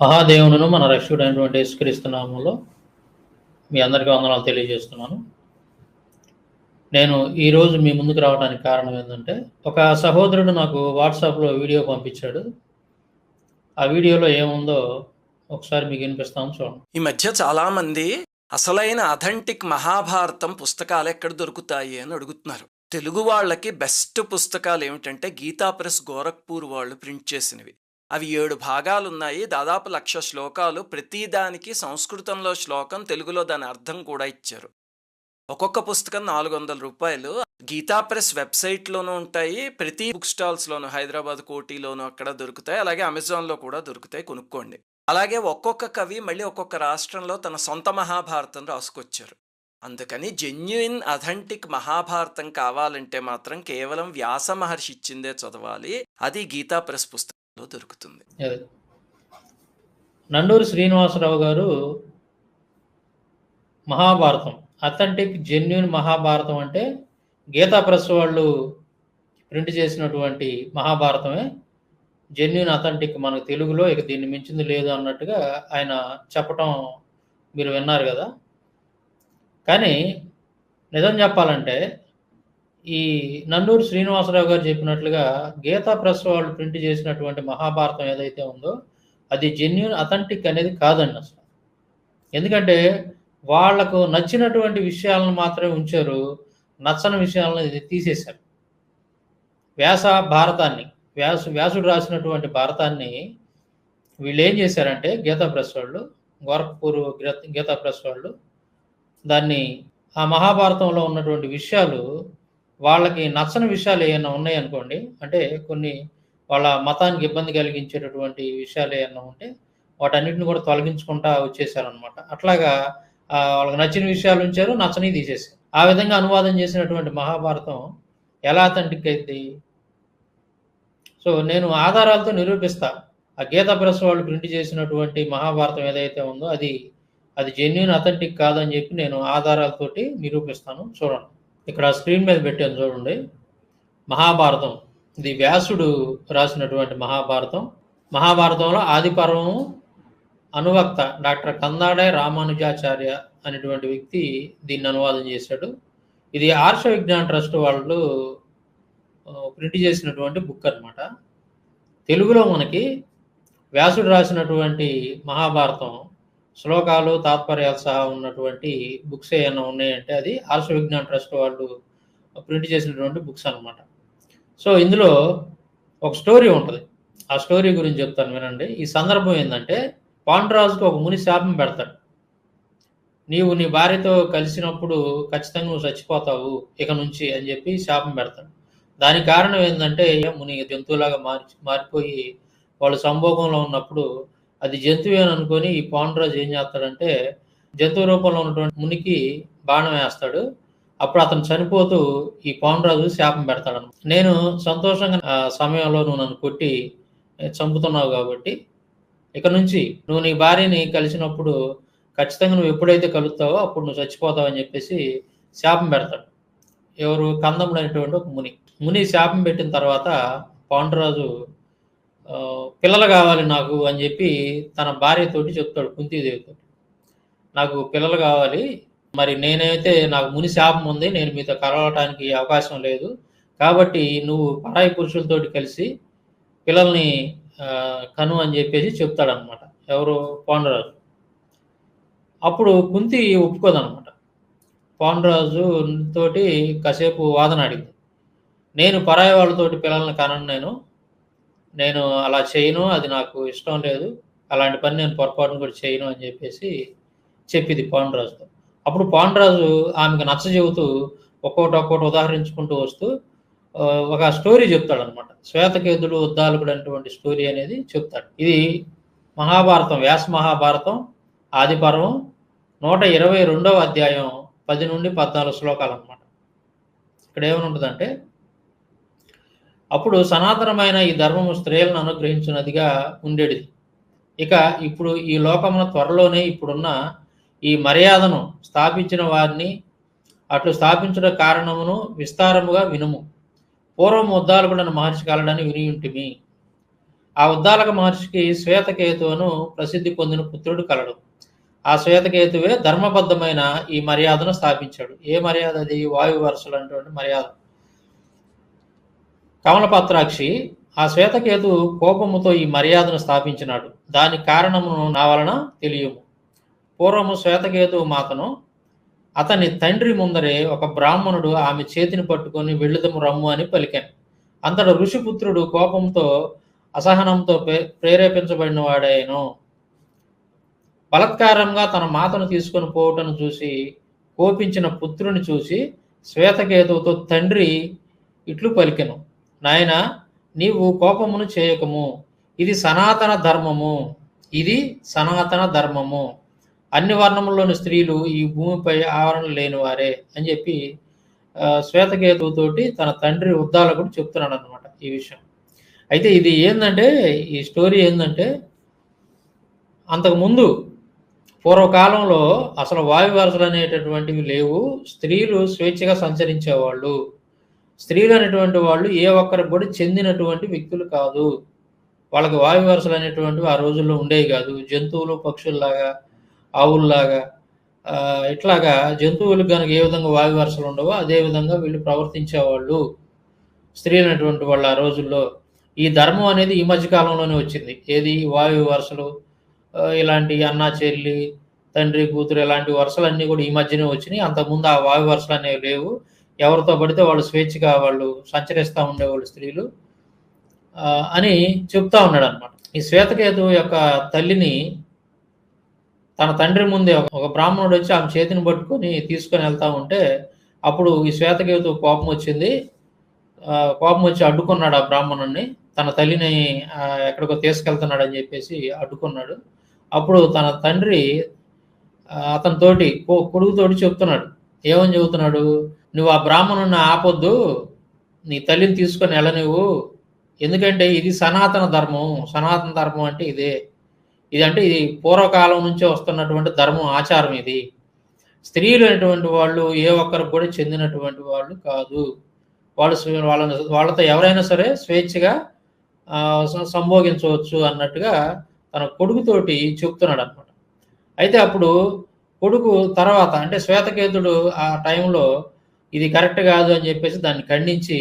మహాదేవునును మన రక్షకుడైనటువంటి యేసుక్రీస్తునామంలో మీ అందరికీ వందనాలు తెలియజేస్తున్నాను. నేను ఈరోజు మీ ముందుకు రావడానికి కారణం ఏంటంటే ఒక సహోదరుడు నాకు వాట్సాప్లో వీడియో పంపించాడు. ఆ వీడియోలో ఏముందో ఒకసారి మీకు వినిపిస్తాము చూడండి. ఈ మధ్య చాలామంది అసలైన అథెంటిక్ మహాభారతం పుస్తకాలు ఎక్కడ దొరుకుతాయి అని అడుగుతున్నారు. తెలుగు వాళ్ళకి బెస్ట్ పుస్తకాలు ఏమిటంటే గీతా ప్రెస్ గోరఖ్పూర్ వాళ్ళు ప్రింట్ చేసినవి. అవి ఏడు భాగాలు ఉన్నాయి దాదాపు లక్ష శ్లోకాలు. ప్రతి దానికి సంస్కృతంలో శ్లోకం తెలుగులో దాని అర్థం కూడా ఇచ్చారు. ఒక్కొక్క పుస్తకం నాలుగు వందల రూపాయలు. గీతా ప్రెస్ వెబ్సైట్లోనూ ఉంటాయి. ప్రతి బుక్ స్టాల్స్లోనూ హైదరాబాద్ కోటిలోనూ అక్కడ దొరుకుతాయి. అలాగే అమెజాన్లో కూడా దొరుకుతాయి. కొనుక్కోండి. అలాగే ఒక్కొక్క కవి మళ్ళీ ఒక్కొక్క రాష్ట్రంలో తన సొంత మహాభారతం రాసుకొచ్చారు. అందుకని జెన్యుయిన్ అథెంటిక్ మహాభారతం కావాలంటే మాత్రం కేవలం వ్యాస మహర్షి ఇచ్చిందే చదవాలి. అది గీతా ప్రెస్ లో దొరుకుతుంది నండూరు శ్రీనివాసరావు గారు మహాభారతం. అథెంటిక్ జెన్యున్ మహాభారతం అంటే గీతా ప్రెస్ వాళ్ళు ప్రింట్ చేసినటువంటి మహాభారతమే. జెన్యున్ అథెంటిక్ మనకు తెలుగులో ఇక దీన్ని మించింది లేదు అన్నట్టుగా ఆయన చెప్పటం మీరు విన్నారు కదా. కానీ నిజం చెప్పాలంటే ఈ నన్నూరు శ్రీనివాసరావు గారు చెప్పినట్లుగా గీతా ప్రెస్ వాళ్ళు ప్రింట్ చేసినటువంటి మహాభారతం ఏదైతే ఉందో అది జెన్యున్ అథెంటిక్ అనేది కాదండి అసలు. ఎందుకంటే వాళ్ళకు నచ్చినటువంటి విషయాలను మాత్రమే ఉంచారు నచ్చని విషయాలను ఇది తీసేశారు. వ్యాస భారతాన్ని వ్యాసు వ్యాసుడు రాసినటువంటి భారతాన్ని వీళ్ళు ఏం చేశారంటే గీతా ప్రెస్ వాళ్ళు గోరఖ్పూర్ గీతా ప్రెస్ వాళ్ళు దాన్ని ఆ మహాభారతంలో ఉన్నటువంటి విషయాలు వాళ్ళకి నచ్చని విషయాలు ఏమైనా ఉన్నాయనుకోండి అంటే కొన్ని వాళ్ళ మతానికి ఇబ్బంది కలిగించేటటువంటి విషయాలు ఏమైనా ఉంటే వాటన్నిటిని కూడా తొలగించుకుంటా వచ్చేసారనమాట అట్లాగా వాళ్ళకి నచ్చిన విషయాలు ఉంచారు నచ్చని తీసేసారు ఆ విధంగా అనువాదం చేసినటువంటి మహాభారతం ఎలా అథెంటిక్ సో నేను ఆధారాలతో నిరూపిస్తా. ఆ గీత ప్రెస్ వాళ్ళు ప్రింట్ చేసినటువంటి మహాభారతం ఏదైతే ఉందో అది అది జెన్యున్ అథెంటిక్ కాదని చెప్పి నేను ఆధారాలతోటి నిరూపిస్తాను. చూడండి. ఇక్కడ స్క్రీన్ మీద పెట్టాను చూడండి. మహాభారతం. ఇది వ్యాసుడు రాసినటువంటి మహాభారతం. మహాభారతంలో ఆది పర్వము అనువక్త డాక్టర్ కందాడే రామానుజాచార్య అనేటువంటి వ్యక్తి దీన్ని అనువాదం చేశాడు. ఇది ఆర్ష విజ్ఞాన్ ట్రస్ట్ వాళ్ళు ప్రింట్ చేసినటువంటి బుక్ అనమాట తెలుగులో మనకి వ్యాసుడు రాసినటువంటి మహాభారతం శ్లోకాలు తాత్పర్యాలు సహా ఉన్నటువంటి బుక్స్ ఏమైనా ఉన్నాయంటే అది ఆర్ష విజ్ఞాన్ ట్రస్ట్ వాళ్ళు ప్రింట్ చేసినటువంటి బుక్స్ అన్నమాట. సో ఇందులో ఒక స్టోరీ ఉంటుంది. ఆ స్టోరీ గురించి చెప్తాను వినండి. ఈ సందర్భం ఏంటంటే పాండురాజుకు ఒక ముని శాపం పెడతాడు. నీవు నీ భార్యతో కలిసినప్పుడు ఖచ్చితంగా నువ్వు చచ్చిపోతావు ఇక నుంచి అని చెప్పి శాపం పెడతాడు. దానికి కారణం ఏంటంటే ముని జంతువులాగా మారి మారిపోయి వాళ్ళు సంభోగంలో ఉన్నప్పుడు అది జంతువే అని అనుకొని ఈ పాండురాజు ఏం చేస్తాడంటే జంతువు రూపంలో ఉన్నటువంటి మునికి బాణం వేస్తాడు. అప్పుడు అతను చనిపోతూ ఈ పాండురాజు శాపం పెడతాడు నేను సంతోషంగా సమయంలో నువ్వు నన్ను కొట్టి చంపుతున్నావు కాబట్టి ఇక నుంచి నువ్వు నీ భార్యని కలిసినప్పుడు ఖచ్చితంగా నువ్వు ఎప్పుడైతే కలుగుతావో అప్పుడు నువ్వు చచ్చిపోతావు అని చెప్పేసి శాపం పెడతాడు. ఎవరు కందముడు అనేటువంటి ఒక ముని. ముని శాపం పెట్టిన తర్వాత పాండురాజు పిల్లలు కావాలి నాకు అని చెప్పి తన భార్యతోటి చెప్తాడు కుంతీదేవితో నాకు పిల్లలు కావాలి మరి నేనైతే నాకు ముని శాపం ఉంది నేను మీతో కలవటానికి అవకాశం లేదు కాబట్టి నువ్వు పరాయి పురుషులతోటి కలిసి పిల్లల్ని కను అని చెప్పేసి చెప్తాడనమాట ఎవరు పాండురాజు. అప్పుడు కుంతి ఒప్పుకోదనమాట పాండురాజు తోటి కాసేపు వాదన అడిగింది. నేను పరాయి వాళ్ళతోటి పిల్లల్ని కనను నేను నేను అలా చేయను అది నాకు ఇష్టం లేదు. అలాంటి పని నేను పొరపాటును కూడా చేయను అని చెప్పేసి చెప్పింది పాండురాజుతో. అప్పుడు పాండురాజు ఆమెకు నచ్చ చెబుతూ ఒక్కొక్కటి ఒక్కొక్కటి ఉదాహరించుకుంటూ వస్తూ ఒక స్టోరీ చెప్తాడు అనమాట శ్వేతకేతుడు ఉద్దాలకుడు అనేటువంటి స్టోరీ అనేది చెప్తాడు. ఇది మహాభారతం వ్యాస మహాభారతం ఆదిపర్వం నూట ఇరవై రెండవ అధ్యాయం పది నుండి పద్నాలుగు శ్లోకాలు అనమాట ఇక్కడ ఏమని ఉంటుందంటే అప్పుడు సనాతనమైన ఈ ధర్మము స్త్రీలను అనుగ్రహించినదిగా ఉండేది. ఇక ఇప్పుడు ఈ లోకమున త్వరలోనే ఇప్పుడున్న ఈ మర్యాదను స్థాపించిన వారిని అట్లు స్థాపించిన కారణమును విస్తారముగా వినుము. పూర్వం ఉద్దాలకుడని మహర్షి కలడని వినియుంటిమి ఆ ఉద్దాలక మహర్షికి శ్వేతకేతువును ప్రసిద్ధి పొందిన పుత్రుడు కలడు. ఆ శ్వేతకేతువే ధర్మబద్ధమైన ఈ మర్యాదను స్థాపించాడు. ఏ మర్యాద అది? వాయు వరుసలు అటువంటి మర్యాద. కమలపత్రాక్షి ఆ శ్వేతకేతు కోపముతో ఈ మర్యాదను స్థాపించినాడు. దాని కారణమును నా వలన తెలియము. పూర్వము శ్వేతకేతు మాతను అతని తండ్రి ముందరే ఒక బ్రాహ్మణుడు ఆమె చేతిని పట్టుకొని వెళ్ళుదము రమ్ము అని పలికాను. అంతట ఋషిపుత్రుడు కోపంతో అసహనంతో ప్రే- ప్రేరేపించబడిన వాడేను బలత్కారంగా తన మాతను తీసుకొని పోవటను చూసి కోపించిన పుత్రుని చూసి శ్వేతకేతువుతో తండ్రి ఇట్లు పలికెను. నాయన నీవు కోపమును చేయకము. ఇది సనాతన ధర్మము. ఇది సనాతన ధర్మము. అన్ని వర్ణముల్లోని స్త్రీలు ఈ భూమిపై ఆవరణ లేని వారే అని చెప్పి శ్వేతకేతువుతోటి తన తండ్రి ఉద్దాలకుడు చెప్తున్నాడు అనమాట ఈ విషయం. అయితే ఇది ఏంటంటే ఈ స్టోరీ ఏంటంటే అంతకుముందు పూర్వకాలంలో అసలు వాయు వరసలు అనేటటువంటివి లేవు. స్త్రీలు స్వేచ్ఛగా సంచరించేవాళ్ళు. స్త్రీలు అనేటువంటి వాళ్ళు ఏ ఒక్కరికి కూడా చెందినటువంటి వ్యక్తులు కాదు. వాళ్ళకి వాయు వరసలు అనేటువంటివి ఆ రోజుల్లో ఉండేవి కాదు. జంతువులు పక్షుల్లాగా ఆవుల్లాగా ఇట్లాగా జంతువులకు కనుక ఏ విధంగా వాయు వరసలు ఉండవో అదే విధంగా వీళ్ళు ప్రవర్తించేవాళ్ళు. స్త్రీలు అనేటువంటి వాళ్ళు ఆ రోజుల్లో. ఈ ధర్మం అనేది ఈ మధ్యకాలంలోనే వచ్చింది. ఏది? వాయు వరుసలు ఇలాంటి అన్న చెల్లి తండ్రి కూతురు ఇలాంటి వరుసలన్నీ కూడా ఈ మధ్యనే వచ్చినాయి. అంతకుముందు ఆ వాయు వరుసలు అనేవి లేవు. ఎవరితో పడితే వాళ్ళు స్వేచ్ఛగా వాళ్ళు సంచరిస్తూ ఉండేవాళ్ళు స్త్రీలు అని చెప్తా ఉన్నాడు అనమాట ఈ శ్వేతకేతు యొక్క తల్లిని తన తండ్రి ముందే ఒక- బ్రాహ్మణుడు వచ్చి ఆమె చేతిని పట్టుకొని తీసుకొని వెళ్తా ఉంటే అప్పుడు ఈ శ్వేతకేతు కోపం వచ్చింది. కోపం వచ్చి అడ్డుకున్నాడు ఆ బ్రాహ్మణుడిని తన తల్లిని ఎక్కడికో తీసుకెళ్తున్నాడు అని చెప్పేసి అడ్డుకున్నాడు. అప్పుడు తన తండ్రి అతనితోటి కొ- కొడుకుతోటి చెప్తున్నాడు. ఏమని చెబుతున్నాడు? నువ్వు ఆ బ్రాహ్మణున్న ఆపొద్దు నీ తల్లిని తీసుకొని వెళ్ళనివ్వు ఎందుకంటే ఇది సనాతన ధర్మం సనాతన ధర్మం అంటే ఇదే. ఇది అంటే ఇది పూర్వకాలం నుంచే వస్తున్నటువంటి ధర్మం ఆచారం ఇది. స్త్రీలు అనేటువంటి వాళ్ళు ఏ ఒక్కరికి కూడా చెందినటువంటి వాళ్ళు కాదు. వాళ్ళు వాళ్ళని వాళ్ళతో ఎవరైనా సరే స్వేచ్ఛగా సంభోగించవచ్చు అన్నట్టుగా తన కొడుకుతోటి చెప్తున్నాడు అనమాట అయితే అప్పుడు కొడుకు తర్వాత అంటే శ్వేతకేతుడు ఆ టైంలో ఇది కరెక్ట్ కాదు అని చెప్పేసి దాన్ని ఖండించి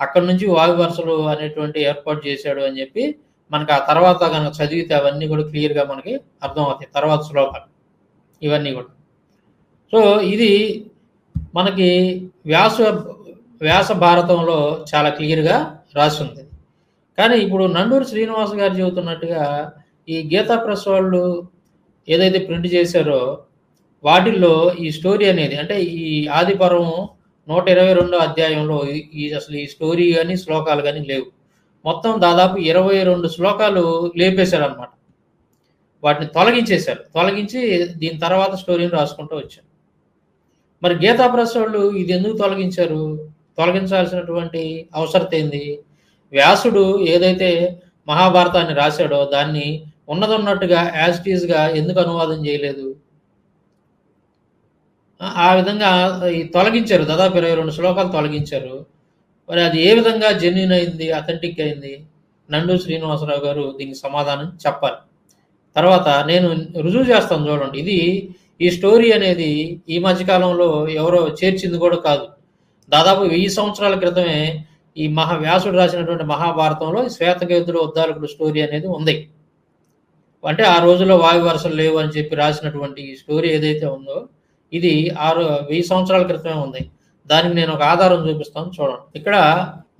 అక్కడి నుంచి వాగు వరుసలు అనేటువంటి ఏర్పాటు చేశాడు అని చెప్పి మనకు ఆ తర్వాత కనుక చదివితే అవన్నీ కూడా క్లియర్గా మనకి అర్థమవుతాయి. తర్వాత శ్లోకాలు. ఇవన్నీ కూడా. సో ఇది మనకి వ్యాస వ్యాస భారతంలో చాలా క్లియర్గా రాసి ఉంది కానీ ఇప్పుడు నండూరు శ్రీనివాస్ గారు చెబుతున్నట్టుగా ఈ గీతా ప్రెస్ వాళ్ళు ఏదైతే ప్రింట్ చేశారో వాటిల్లో ఈ స్టోరీ అనేది అంటే ఈ ఆదిపర్వం నూట ఇరవై రెండో అధ్యాయంలో ఈ- అసలు ఈ స్టోరీ కానీ శ్లోకాలు కానీ లేవు. మొత్తం దాదాపు ఇరవై రెండు శ్లోకాలు లేపేశారు అనమాట వాటిని తొలగించేశారు. తొలగించి దీని తర్వాత స్టోరీని రాసుకుంటూ వచ్చారు. మరి గీతా ప్రెస్ వాళ్ళు ఇది ఎందుకు తొలగించారు? తొలగించాల్సినటువంటి అవసరత ఏంది? వ్యాసుడు ఏదైతే మహాభారతాన్ని రాశాడో దాన్ని ఉన్నదన్నట్టుగా యాజ్ టీజ్గా ఎందుకు అనువాదం చేయలేదు? ఆ- విధంగా తొలగించారు. దాదాపు ఇరవై రెండు శ్లోకాలు తొలగించారు. మరి అది ఏ విధంగా జెన్యున్ అయింది అథెంటిక్ అయింది? నండు శ్రీనివాసరావు గారు దీనికి సమాధానం చెప్పాలి. తర్వాత నేను రుజువు చేస్తాను చూడండి. ఇది ఈ స్టోరీ అనేది ఈ మధ్యకాలంలో ఎవరో చేర్చింది కూడా కాదు. దాదాపు వెయ్యి సంవత్సరాల క్రితమే ఈ మహా వ్యాసుడు రాసినటువంటి మహాభారతంలో ఈ శ్వేతకేతుడు ఉద్దాలకుడు స్టోరీ అనేది ఉంది. అంటే ఆ రోజుల్లో వాయు వరుసలు లేవు అని చెప్పి రాసినటువంటి ఈ స్టోరీ ఏదైతే ఉందో ఇది ఆరు వెయ్యి సంవత్సరాల క్రితమే ఉంది. దానికి నేను ఒక ఆధారం చూపిస్తాను చూడండి. ఇక్కడ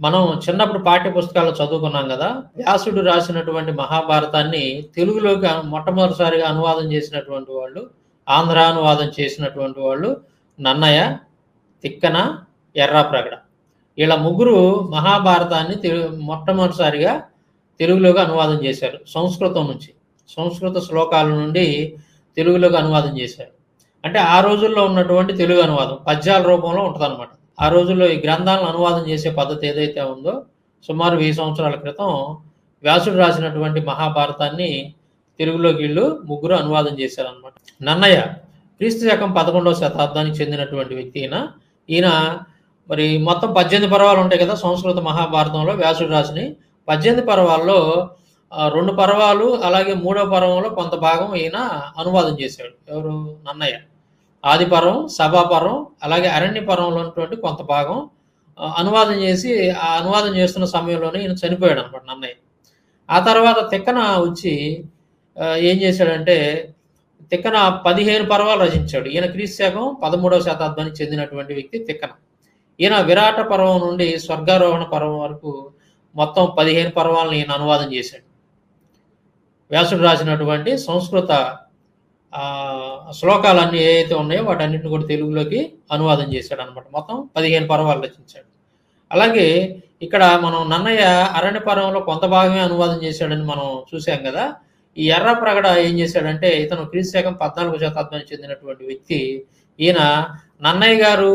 మనం చిన్నప్పుడు పాఠ్య పుస్తకాలు చదువుకున్నాం కదా వ్యాసుడు రాసినటువంటి మహాభారతాన్ని తెలుగులోకి మొట్టమొదటిసారిగా అనువాదం చేసినటువంటి వాళ్ళు ఆంధ్ర అనువాదం చేసినటువంటి వాళ్ళు నన్నయ్య తిక్కన ఎర్రాప్రగడ వీళ్ళ ముగ్గురు మహాభారతాన్ని తెలు మొట్టమొదటిసారిగా తెలుగులోకి అనువాదం చేశారు సంస్కృతం నుంచి. సంస్కృత శ్లోకాల నుండి తెలుగులోకి అనువాదం చేశారు. అంటే ఆ రోజుల్లో ఉన్నటువంటి తెలుగు అనువాదం పద్యాల రూపంలో ఉంటుంది ఆ రోజుల్లో ఈ గ్రంథాలను అనువాదం చేసే పద్ధతి ఏదైతే ఉందో సుమారు వెయ్యి సంవత్సరాల క్రితం వ్యాసుడు రాసినటువంటి మహాభారతాన్ని తెలుగులోకి వీళ్ళు ముగ్గురు అనువాదం చేశారనమాట నన్నయ్య క్రీస్తు శకం పదకొండవ శతాబ్దానికి చెందినటువంటి వ్యక్తి ఈయన. ఈయన మరి మొత్తం పద్దెనిమిది పర్వాలు ఉంటాయి కదా సంస్కృత మహాభారతంలో వ్యాసుడు రాసిని. పద్దెనిమిది పర్వాల్లో రెండు పర్వాలు అలాగే మూడో పర్వంలో కొంత భాగం ఈయన అనువాదం చేశాడు. ఎవరు? నన్నయ్య. ఆదిపరం సభాపరం అలాగే అరణ్యపరంలో ఉన్నటువంటి కొంత భాగం అనువాదం చేసి ఆ అనువాదం చేస్తున్న సమయంలోనే ఈయన చనిపోయాడు అనమాట నన్నయ్య. ఆ తర్వాత తిక్కన వచ్చి ఏం చేశాడంటే తిక్కన పదిహేను పర్వాలు రచించాడు. ఈయన క్రీస్తుశాకం పదమూడవ శతాబ్దానికి చెందినటువంటి వ్యక్తి తిక్కన. ఈయన విరాట పర్వం నుండి స్వర్గారోహణ పర్వం వరకు మొత్తం పదిహేను పర్వాలను ఈయన అనువాదం చేశాడు. వ్యాసుడు రాసినటువంటి సంస్కృత శ్లోకాలన్నీ ఏవైతే ఉన్నాయో వాటన్నిటిని కూడా తెలుగులోకి అనువాదం చేశాడు అనమాట మొత్తం పదిహేను పర్వాలు రచించాడు. అలాగే ఇక్కడ మనం నన్నయ్య అరణ్య పర్వంలో కొంత భాగమే అనువాదం చేశాడని మనం చూసాం కదా. ఈ ఎర్ర ప్రగడ ఏం చేశాడంటే ఇతను క్రీస్తు శకం పద్నాలుగు శతాబ్దానికి చెందినటువంటి వ్యక్తి. ఈయన నన్నయ్య గారు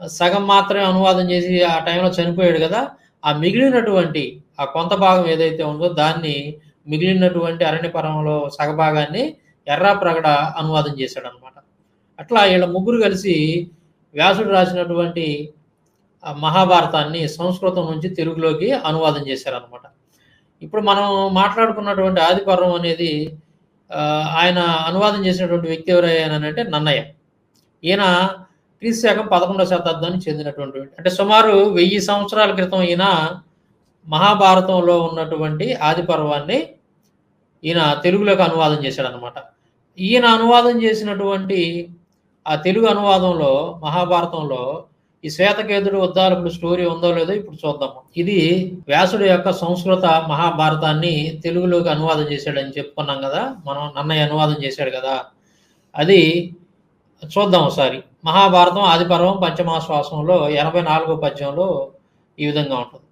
సగం మాత్రమే అనువాదం చేసి ఆ టైంలో చనిపోయాడు కదా. ఆ మిగిలినటువంటి ఆ కొంత భాగం ఏదైతే ఉందో దాన్ని మిగిలినటువంటి అరణ్య పర్వంలో సగభాగాన్ని ఎర్రా ప్రగడ అనువాదం చేశాడు అనమాట అట్లా వీళ్ళ ముగ్గురు కలిసి వ్యాసుడు రాసినటువంటి మహాభారతాన్ని సంస్కృతం నుంచి తెలుగులోకి అనువాదం చేశారనమాట. ఇప్పుడు మనం మాట్లాడుకున్నటువంటి ఆదిపర్వం అనేది ఆయన అనువాదం చేసినటువంటి వ్యక్తి ఎవరైనా నన్నయ్య. ఈయన క్రీస్తు శాఖం పదకొండవ శతాబ్దానికి చెందినటువంటి అంటే సుమారు వెయ్యి సంవత్సరాల క్రితం ఈయన మహాభారతంలో ఉన్నటువంటి ఆది పర్వాన్ని ఈయన తెలుగులోకి అనువాదం చేశాడనమాట. అనమాట ఈయన అనువాదం చేసినటువంటి ఆ తెలుగు అనువాదంలో మహాభారతంలో ఈ శ్వేతకేతుడు ఉద్దారకుడు స్టోరీ ఉందో లేదో ఇప్పుడు చూద్దాము ఇది వ్యాసుడు యొక్క సంస్కృత మహాభారతాన్ని తెలుగులోకి అనువాదం చేశాడని చెప్పుకున్నాం కదా మనం నన్నయ్య అనువాదం చేశాడు కదా. అది చూద్దాం ఒకసారి. మహాభారతం ఆదిపర్వం పంచమాశ్వాసంలో ఎనభై నాలుగో పద్యంలో ఈ విధంగా ఉంటుంది.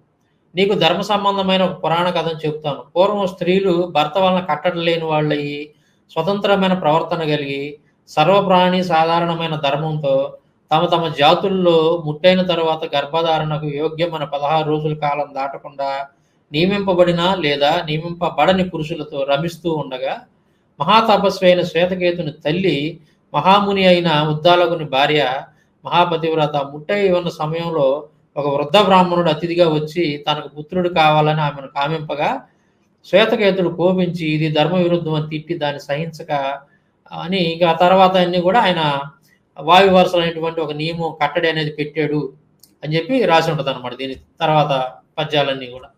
నీకు ధర్మ సంబంధమైన ఒక పురాణ కథను చెప్తాను. పూర్వం స్త్రీలు భర్త వలన కట్టడం లేని వాళ్ళయ్యి స్వతంత్రమైన ప్రవర్తన కలిగి సర్వప్రాణి సాధారణమైన ధర్మంతో తమ తమ జాతుల్లో ముట్టైన తరువాత గర్భధారణకు యోగ్యమైన పదహారు రోజుల కాలం దాటకుండా నియమింపబడిన లేదా నియమింపబడని పురుషులతో రమిస్తూ ఉండగా మహాతపస్వి అయిన శ్వేతకేతుని తల్లి మహాముని అయిన ఉద్దాలకుని భార్య మహాపతివ్రత ముట్టై ఉన్న సమయంలో ఒక వృద్ధ బ్రాహ్మణుడు అతిథిగా వచ్చి తనకు పుత్రుడు కావాలని ఆమెను కామింపగా శ్వేతకేతుడు కోపించి ఇది ధర్మ విరుద్ధం అని తిట్టి దాన్ని సహించక అని ఇంకా తర్వాత అన్ని కూడా ఆయన వాయు వరుసలైనటువంటి ఒక నియమం కట్టడి అనేది పెట్టాడు అని చెప్పి రాసి ఉంటుంది అనమాట దీని తర్వాత పద్యాలన్నీ కూడా.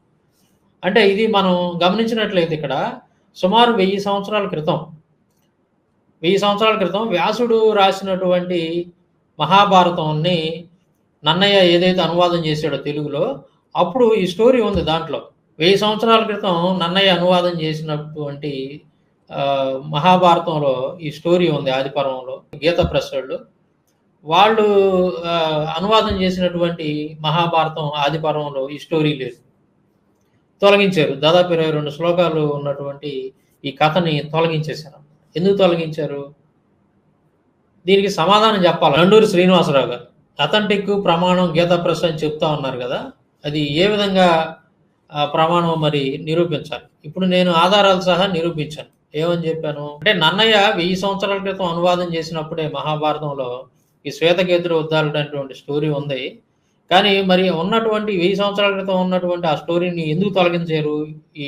అంటే ఇది మనం గమనించినట్లయితే ఇక్కడ సుమారు వెయ్యి సంవత్సరాల క్రితం వెయ్యి సంవత్సరాల క్రితం వ్యాసుడు రాసినటువంటి మహాభారతాన్ని నన్నయ్య ఏదైతే అనువాదం చేశాడో తెలుగులో అప్పుడు ఈ స్టోరీ ఉంది దాంట్లో. వెయ్యి సంవత్సరాల క్రితం నన్నయ్య అనువాదం చేసినటువంటి మహాభారతంలో ఈ స్టోరీ ఉంది ఆదిపర్వంలో గీత ప్రసాదులు. వాళ్ళు అనువాదం చేసినటువంటి మహాభారతం ఆదిపర్వంలో ఈ స్టోరీ లేదు. తొలగించారు. దాదాపు ఇరవై రెండు శ్లోకాలు ఉన్నటువంటి ఈ కథని తొలగించేశారు. ఎందుకు తొలగించారు? దీనికి సమాధానం చెప్పాలి. నండూరు శ్రీనివాసరావు గారు అథెంటిక్ ప్రమాణం గీతా ప్రెస్ అని చెప్తా ఉన్నారు కదా. అది ఏ విధంగా ప్రమాణం మరి నిరూపించాలి. ఇప్పుడు నేను ఆధారాలు సహా నిరూపించాను. ఏమని చెప్పాను? అంటే నన్నయ్య వెయ్యి సంవత్సరాల క్రితం అనువాదం చేసినప్పుడే మహాభారతంలో ఈ శ్వేతకేతుడు ఉద్దారుడైనటువంటి స్టోరీ ఉంది. కానీ మరి ఉన్నటువంటి వెయ్యి సంవత్సరాల క్రితం ఉన్నటువంటి ఆ స్టోరీని ఎందుకు తొలగించారు ఈ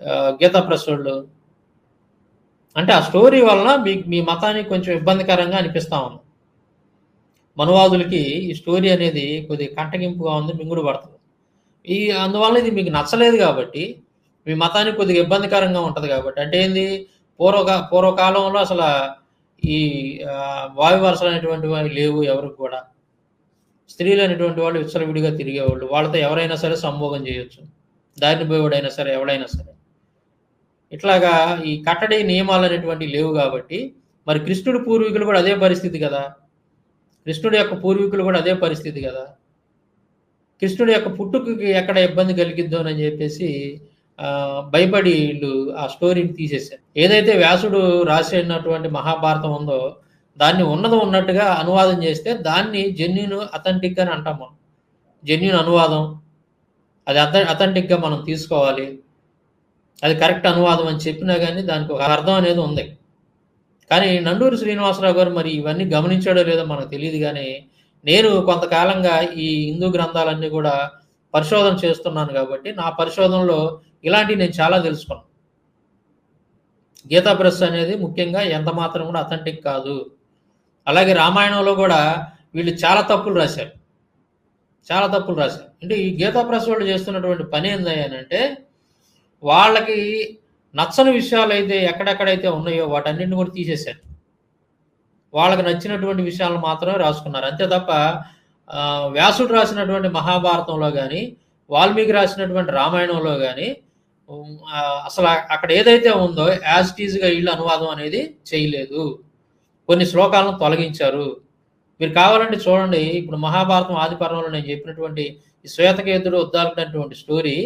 గీత గీతా ప్రెస్ వాళ్ళు అంటే ఆ స్టోరీ వలన మీ మీ మతానికి కొంచెం ఇబ్బందికరంగా అనిపిస్తా ఉంది. మనువాదులకి ఈ స్టోరీ అనేది కొద్దిగా కంటగింపుగా ఉంది మింగుడు పడుతుంది ఈ అందువల్ల ఇది మీకు నచ్చలేదు కాబట్టి మీ మతానికి కొద్దిగా ఇబ్బందికరంగా ఉంటుంది కాబట్టి. అంటే ఏంది? పూర్వక పూర్వకాలంలో అసలు ఈ వాయు వరుసలు అనేటువంటివి లేవు ఎవరికి కూడా. స్త్రీలు అనేటువంటి వాళ్ళు విచ్చలవిడిగా తిరిగేవాళ్ళు. వాళ్ళతో ఎవరైనా సరే సంభోగం చేయొచ్చు. దారిని పోయేవాడైనా సరే ఎవడైనా సరే. ఇట్లాగా ఈ కట్టడి నియమాలు అనేటువంటివి లేవు కాబట్టి మరి కృష్ణుడి పూర్వీకులు కూడా అదే పరిస్థితి కదా. కృష్ణుడి యొక్క పూర్వీకులు కూడా అదే పరిస్థితి కదా. కృష్ణుడి యొక్క పుట్టుకకి ఎక్కడ ఇబ్బంది కలిగిద్దో అని చెప్పేసి భయపడి వీళ్ళు ఆ స్టోరీని తీసేశారు. ఏదైతే వ్యాసుడు రాసినటువంటి మహాభారతం ఉందో దాన్ని ఉన్నది ఉన్నట్టుగా అనువాదం చేస్తే దాన్ని జెన్యున్ అథెంటిక్ అని అంటాం మనం. జెన్యున్ అనువాదం అది అథ అథెంటిక్గా మనం తీసుకోవాలి. అది కరెక్ట్ అనువాదం అని చెప్పినా కానీ దానికి ఒక అర్థం అనేది ఉంది. కానీ నండూరి శ్రీనివాసరావు గారు మరి ఇవన్నీ గమనించాడో లేదో మనకు తెలియదు కానీ నేను కొంతకాలంగా ఈ హిందూ గ్రంథాలన్నీ కూడా పరిశోధన చేస్తున్నాను కాబట్టి నా పరిశోధనలో ఇలాంటివి నేను చాలా తెలుసుకున్నాను. గీతా ప్రెస్ అనేది ముఖ్యంగా ఎంత మాత్రం కూడా అథెంటిక్ కాదు. అలాగే రామాయణంలో కూడా వీళ్ళు చాలా తప్పులు రాశారు. చాలా తప్పులు రాశారు. అంటే ఈ గీతా ప్రెస్ వాళ్ళు చేస్తున్నటువంటి పని ఏందయ్యానంటే వాళ్ళకి నచ్చని విషయాలు అయితే ఎక్కడెక్కడైతే ఉన్నాయో వాటన్నింటిని కూడా తీసేశారు. వాళ్ళకి నచ్చినటువంటి విషయాలను మాత్రమే రాసుకున్నారు. అంతే తప్ప వ్యాసుడు రాసినటువంటి మహాభారతంలో కానీ వాల్మీకి రాసినటువంటి రామాయణంలో కానీ అసలు అక్కడ ఏదైతే ఉందో యాజ్ టీజ్గా ఇల్లు అనువాదం అనేది చేయలేదు. కొన్ని శ్లోకాలను తొలగించారు. మీరు కావాలంటే చూడండి ఇప్పుడు మహాభారతం ఆది పర్వంలో నేను చెప్పినటువంటి శ్వేతకేతుడు ఉద్దాలకున్నటువంటి స్టోరీ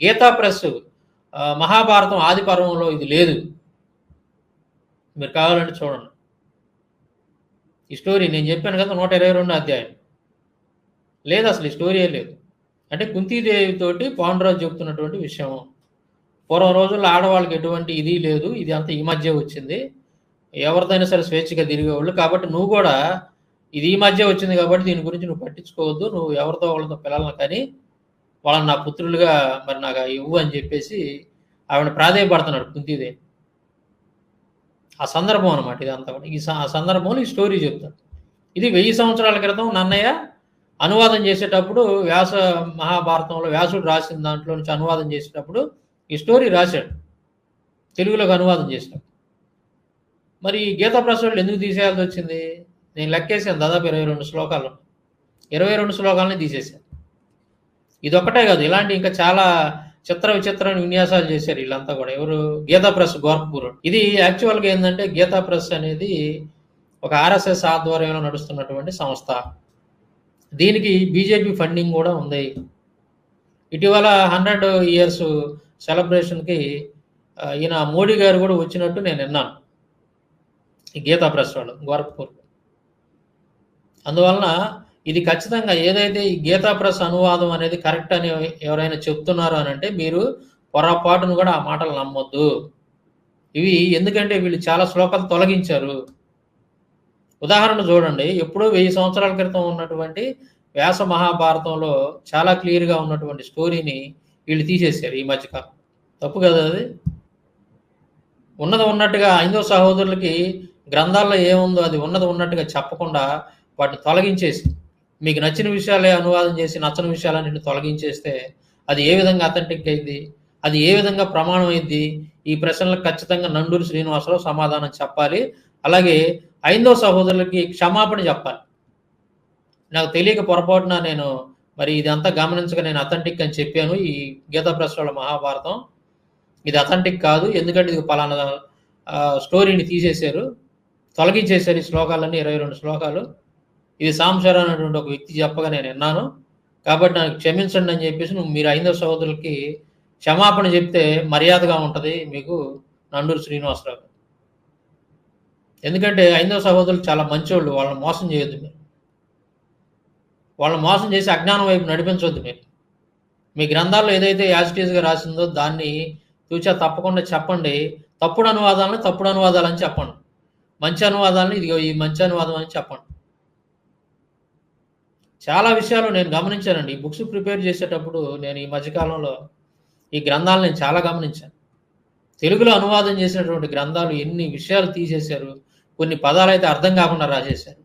గీతా ప్రెస్ మహాభారతం ఆది పర్వంలో ఇది లేదు. మీరు కావాలంటే చూడండి. ఈ స్టోరీ నేను చెప్పాను కదా నూట ఇరవై రెండు అధ్యాయం. లేదు అసలు ఈ స్టోరీయే లేదు. అంటే కుంతీదేవితోటి పాండురాజు చెప్తున్నటువంటి విషయం. పూర్వం రోజుల్లో ఆడవాళ్ళకి ఎటువంటి ఇది లేదు ఇది అంతా ఈ మధ్య వచ్చింది. ఎవరిదైనా సరే స్వేచ్ఛగా తిరిగేవాళ్ళు. కాబట్టి నువ్వు కూడా ఇది ఈ మధ్య వచ్చింది కాబట్టి దీని గురించి నువ్వు పట్టించుకోవద్దు నువ్వు ఎవరితో వాళ్ళతో పిల్లలను కానీ వాళ్ళని నా పుత్రులుగా మరి నాకు ఇవ్వు అని చెప్పేసి ఆవిడ ప్రాధేయపడుతున్నాడు కుంతీదేవి. ఆ సందర్భం అనమాట ఇదంతా కూడా. ఈ స- ఆ సందర్భంలో ఈ స్టోరీ చెప్తాను ఇది వెయ్యి సంవత్సరాల క్రితం నన్నయ్య అనువాదం చేసేటప్పుడు వ్యాస మహాభారతంలో వ్యాసుడు రాసిన దాంట్లో నుంచి అనువాదం చేసేటప్పుడు ఈ స్టోరీ రాశాడు. తెలుగులోకి అనువాదం చేసినప్పుడు. మరి ఈ గీతా ప్రసాదులు ఎందుకు తీసేయాల్సి వచ్చింది? నేను లెక్కేసాను దాదాపు ఇరవై రెండు శ్లోకాలు. ఇరవై రెండు శ్లోకాలని తీసేశాను. ఇదొక్కటే కాదు ఇలాంటి ఇంకా చాలా చిత్ర విచిత్రమైన విన్యాసాలు చేశారు వీళ్ళంతా కూడా. ఎవరు? గీతా ప్రెస్ గోరఖ్పూర్. ఇది యాక్చువల్గా ఏంటంటే గీతా ప్రెస్ అనేది ఒక ఆర్ఎస్ఎస్ ఆధ్వర్యంలో నడుస్తున్నటువంటి సంస్థ. దీనికి బీజేపీ ఫండింగ్ కూడా ఉంది. ఇటీవల హండ్రెడ్ ఇయర్స్ సెలబ్రేషన్కి ఈయన మోడీ గారు కూడా వచ్చినట్టు నేను విన్నాను. ఈ గీతా ప్రెస్ వాళ్ళు గోరఖ్పూర్. అందువలన ఇది ఖచ్చితంగా ఏదైతే ఈ గీతా ప్రెస్ అనువాదం అనేది కరెక్ట్ అని ఎవరైనా చెప్తున్నారు అని అంటే మీరు పొరపాటును కూడా ఆ మాటలు నమ్మొద్దు. ఇవి ఎందుకంటే వీళ్ళు చాలా శ్లోకాలు తొలగించారు. ఉదాహరణ చూడండి. ఎప్పుడో వెయ్యి సంవత్సరాల క్రితం ఉన్నటువంటి వ్యాస మహాభారతంలో చాలా క్లియర్గా ఉన్నటువంటి స్టోరీని వీళ్ళు తీసేశారు ఈ మధ్యకాలం తప్పు కదా అది? ఉన్నది ఉన్నట్టుగా ఐదో సహోదరులకి గ్రంథాల్లో ఏముందో అది ఉన్నది ఉన్నట్టుగా చెప్పకుండా వాటిని తొలగించేసి మీకు నచ్చిన విషయాలే అనువాదం చేసి నచ్చని విషయాలన్నింటిని తొలగించేస్తే అది ఏ విధంగా అథెంటిక్ అయింది? అది ఏ విధంగా ప్రమాణం అయింది? ఈ ప్రశ్నలకు ఖచ్చితంగా నండూరు శ్రీనివాసరావు సమాధానం చెప్పాలి. అలాగే ఐందో సహోదరులకి క్షమాపణ చెప్పాలి. నాకు తెలియక పొరపాటున నేను మరి ఇదంతా గమనించక నేను అథెంటిక్ అని చెప్పాను. ఈ గీతా ప్రశ్నల మహాభారతం ఇది అథెంటిక్ కాదు. ఎందుకంటే ఇది పలానా స్టోరీని తీసేశారు. తొలగించేశారు ఈ శ్లోకాలన్నీ ఇరవై రెండు శ్లోకాలు. ఇది సాంసార్ అనేటువంటి ఒక వ్యక్తి చెప్పగా నేను విన్నాను. కాబట్టి నాకు క్షమించండి అని చెప్పేసి నువ్వు మీరు ఐదవ సహోదరులకి క్షమాపణ చెప్తే మర్యాదగా ఉంటుంది మీకు నండూరు శ్రీనివాసరావు. ఎందుకంటే ఐదవ సహోదరులు చాలా మంచివాళ్ళు వాళ్ళని మోసం చేయొద్దు మీరు. వాళ్ళని మోసం చేసి అజ్ఞానం వైపు నడిపించవద్దు మీరు. మీ గ్రంథాల్లో ఏదైతే యాజిటీస్గా రాసిందో దాన్ని చూచా తప్పకుండా చెప్పండి. తప్పుడు అనువాదాలను తప్పుడు అనువాదాలని చెప్పండి. మంచి అనువాదాలను ఇదిగో ఈ మంచి అనువాదం అని చెప్పండి. చాలా విషయాలు నేను గమనించానండి. ఈ బుక్స్ ప్రిపేర్ చేసేటప్పుడు నేను ఈ మధ్యకాలంలో ఈ గ్రంథాలు నేను చాలా గమనించాను. తెలుగులో అనువాదం చేసినటువంటి గ్రంథాలు ఎన్ని విషయాలు తీసేశారు కొన్ని పదాలు అయితే అర్థం కాకుండా రాసేశారు.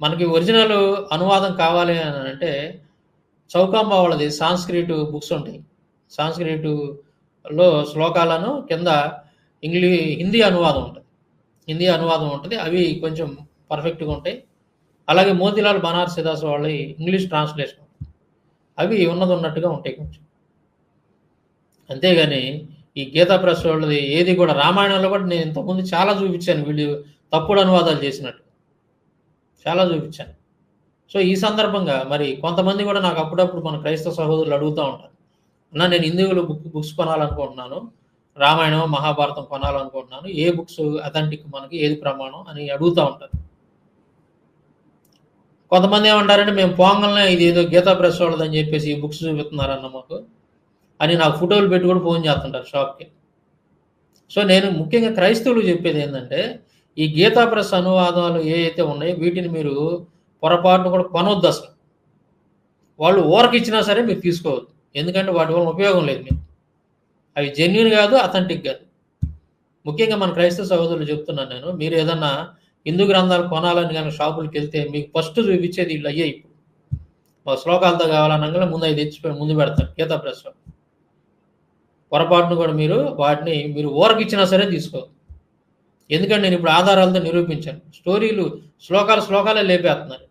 మనకి ఒరిజినల్ అనువాదం కావాలి అని అంటే చౌకాంబ వాళ్ళది సాంస్క్రిట్ బుక్స్ ఉంటాయి. సాంస్క్రిట్లో శ్లోకాలను కింద ఇంగ్లీ హిందీ అనువాదం ఉంటుంది. హిందీ అనువాదం ఉంటుంది. అవి కొంచెం పర్ఫెక్ట్గా ఉంటాయి. అలాగే మోతిలాల్ బనారస్ దాస్ వాళ్ళ ఇంగ్లీష్ ట్రాన్స్లేషన్. అవి ఉన్నది ఉన్నట్టుగా ఉంటాయి కొంచెం. అంతేగాని ఈ గీతా ప్రెస్ వాళ్ళది ఏది కూడా రామాయణంలో కూడా నేను ఇంతకుముందు చాలా చూపించాను. వీళ్ళు తప్పుడు అనువాదాలు చేసినట్టు. చాలా చూపించాను. సో ఈ సందర్భంగా మరి కొంతమంది కూడా నాకు అప్పుడప్పుడు మన క్రైస్తవ సహోదరులు అడుగుతూ ఉంటారు. అన్న నేను హిందువులు బుక్ బుక్స్ కొనాలనుకుంటున్నాను. రామాయణం మహాభారతం కొనాలనుకుంటున్నాను. ఏ బుక్స్ అథెంటిక్ మనకి ఏది ప్రమాణం అని అడుగుతూ ఉంటారు. కొంతమంది ఏమంటారంటే మేము పోంగల్నే ఇది ఏదో గీతా ప్రెస్ వాళ్ళదని చెప్పేసి ఈ బుక్స్ చూపిస్తున్నారన్న మాకు అని నాకు ఫోటోలు పెట్టి కూడా ఫోన్ చేస్తుంటారు షాప్కి. సో నేను ముఖ్యంగా క్రైస్తవులు చెప్పేది ఏంటంటే ఈ గీతా ప్రెస్ అనువాదాలు ఏవైతే ఉన్నాయో వీటిని మీరు పొరపాటును కూడా కొనవద్దు అసలు. వాళ్ళు ఊరకిచ్చినా సరే మీరు తీసుకోవద్దు. ఎందుకంటే వాటి వల్ల ఉపయోగం లేదు మీకు. అవి జెన్యున్ కాదు అథెంటిక్ కాదు. ముఖ్యంగా మన క్రైస్తవ సహోదరులు చెప్తున్నాను నేను మీరు ఏదన్నా హిందూ గ్రంథాలు కొనాలని కానీ షాపులకి వెళ్తే మీకు ఫస్ట్ చూపించేది వీళ్ళు అయ్యే ఇప్పుడు. మా శ్లోకాలతో కావాలనగానే ముందు అవి తెచ్చి ముందు పెడతారు గీతా ప్రశ్న. పొరపాటును కూడా మీరు వాటిని మీరు ఊరకిచ్చినా సరే తీసుకోవద్దు. ఎందుకంటే నేను ఇప్పుడు ఆధారాలతో నిరూపించాను. స్టోరీలు శ్లోకాలు శ్లోకాలే లేపేస్తున్నారు.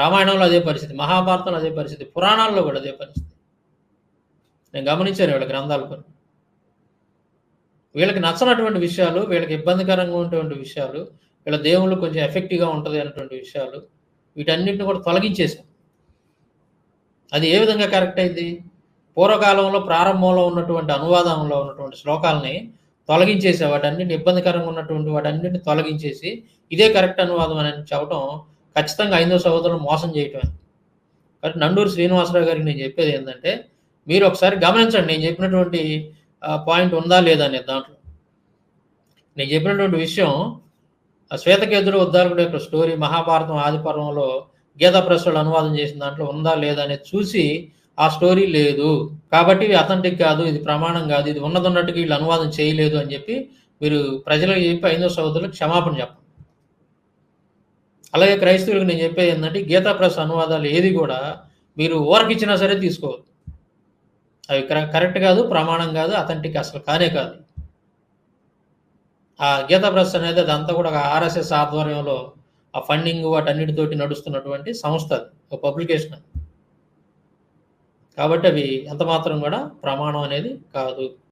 రామాయణంలో అదే పరిస్థితి మహాభారతంలో అదే పరిస్థితి పురాణాల్లో కూడా అదే పరిస్థితి. నేను గమనించాను వీళ్ళ గ్రంథాలు కొన్ని. వీళ్ళకి నచ్చనటువంటి విషయాలు వీళ్ళకి ఇబ్బందికరంగా ఉన్నటువంటి విషయాలు వీళ్ళ దేవుళ్ళు కొంచెం ఎఫెక్టివ్గా ఉంటుంది అనేటువంటి విషయాలు వీటన్నిటిని కూడా తొలగించేశాం అది ఏ విధంగా కరెక్ట్ అయింది? పూర్వకాలంలో ప్రారంభంలో ఉన్నటువంటి అనువాదంలో ఉన్నటువంటి శ్లోకాలని తొలగించేసే వాటన్నిటిని ఇబ్బందికరంగా ఉన్నటువంటి వాటన్నిటిని తొలగించేసి ఇదే కరెక్ట్ అనువాదం అని చెప్పడం ఖచ్చితంగా ఐదో సహోదరులు మోసం చేయటమే. కాబట్టి నండూరు శ్రీనివాసరావు గారికి నేను చెప్పేది ఏంటంటే మీరు ఒకసారి గమనించండి. నేను చెప్పినటువంటి పాయింట్ ఉందా లేదా అనేది దాంట్లో. నేను చెప్పినటువంటి విషయం ఆ శ్వేతకేతుడు ఉద్దారకుడు యొక్క స్టోరీ మహాభారతం ఆదిపర్వంలో గీతా ప్రశ్నలు అనువాదం చేసిన దాంట్లో ఉందా లేదా అనేది చూసి ఆ స్టోరీ లేదు. కాబట్టి ఇది అథెంటిక్ కాదు ఇది ప్రమాణం కాదు ఇది ఉన్నది ఉన్నట్టుగా వీళ్ళు అనువాదం చేయలేదు అని చెప్పి మీరు ప్రజలకు చెప్పి ఐదో సోదరులకు క్షమాపణ చెప్పండి. అలాగే క్రైస్తవులకు నేను చెప్పేది ఏంటంటే గీతా ప్రెస్ అనువాదాలు ఏది కూడా మీరు ఓరకిచ్చినా సరే తీసుకోవద్దు. అవి కరెక్ట్ కాదు ప్రమాణం కాదు అథెంటిక్ అసలు కానే కాదు. ఆ గీతా ప్రెస్ అనేది అదంతా కూడా ఆర్ఎస్ఎస్ ఆధ్వర్యంలో ఆ ఫండింగ్ వాటన్నిటితోటి నడుస్తున్నటువంటి సంస్థ అది ఒక పబ్లికేషన్ కాబట్టి అవి ఎంత మాత్రం కూడా ప్రమాణం అనేది కాదు.